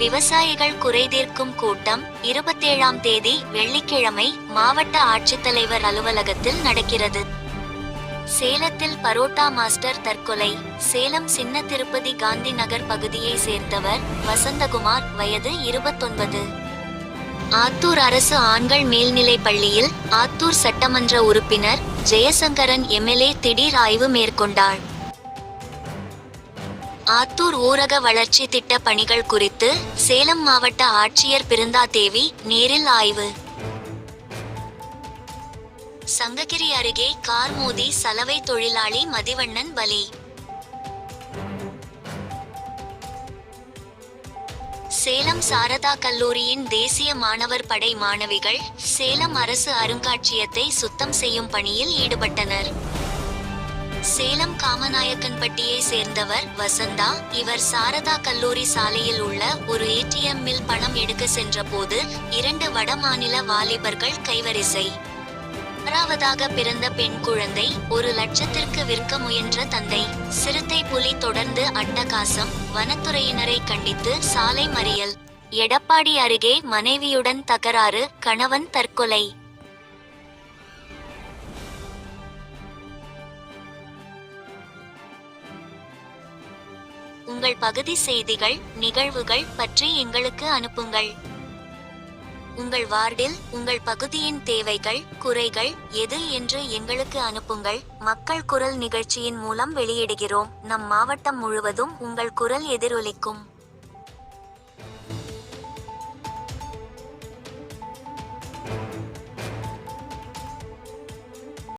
விவசாயிகள் குறைதீர்க்கும் கூட்டம் இருபத்தேழாம் தேதி வெள்ளிக்கிழமை மாவட்ட ஆட்சித்தலைவர் அலுவலகத்தில் நடக்கிறது. சேலத்தில் பரோட்டா மாஸ்டர் தற்கொலை சேலம் சின்ன திருப்பதி காந்தி நகர் பகுதியை சேர்ந்தவர் வசந்தகுமார் வயது இருபத்தொன்பது. ஆத்தூர் அரசு ஆண்கள் மேல்நிலைப் பள்ளியில் ஆத்தூர் சட்டமன்ற உறுப்பினர் ஜெயசங்கரன் எம்எல்ஏ திடீர் ஆய்வு மேற்கொண்டார். ஆத்தூர் ஊரக வளர்ச்சி திட்ட பணிகள் குறித்து சேலம் மாவட்ட ஆட்சியர் பிருந்தாதேவி நேரில் ஆய்வு. சங்ககிரி அருகே கார் மோதி சலவை தொழிலாளி மதிவண்ணன் பலி. சேலம் சாரதா கல்லூரியின் தேசிய மாணவர் படை மாணவிகள் சேலம் அரசு அருங்காட்சியகத்தை சுத்தம் செய்யும் பணியில் ஈடுபட்டனர். சேலம் காமநாயக்கன்பட்டியை சேர்ந்தவர் வசந்தா இவர் சாரதா கல்லூரி சாலையில் உள்ள ஒரு ஏடிஎம் மில் பணம் எடுக்க சென்றபோது இரண்டு வடமாநில வாலிபர்கள் கைவரிசை. ஆறாவதாக பிறந்த பெண் குழந்தை ஒரு லட்சத்திற்கு விற்க முயன்ற தந்தை. சிறுத்தை புலி தொடர்ந்து அட்டகாசம் வனத்துறையினரை கண்டித்து சாலை மறியல். எடப்பாடி அருகே மனைவியுடன் தகராறு கணவன் தற்கொலை. உங்கள் பகுதி செய்திகள் நிகழ்வுகள் பற்றி எங்களுக்கு அனுப்புங்கள். உங்கள் வார்டில் உங்கள் பகுதியின் தேவைகள் குறைகள் எது என்று எங்களுக்கு அனுப்புங்கள். மக்கள் குரல் நிகழ்ச்சியின் மூலம் வெளியிடுகிறோம். நம் மாவட்டம் முழுவதும் உங்கள் குரல் எதிரொலிக்கும்.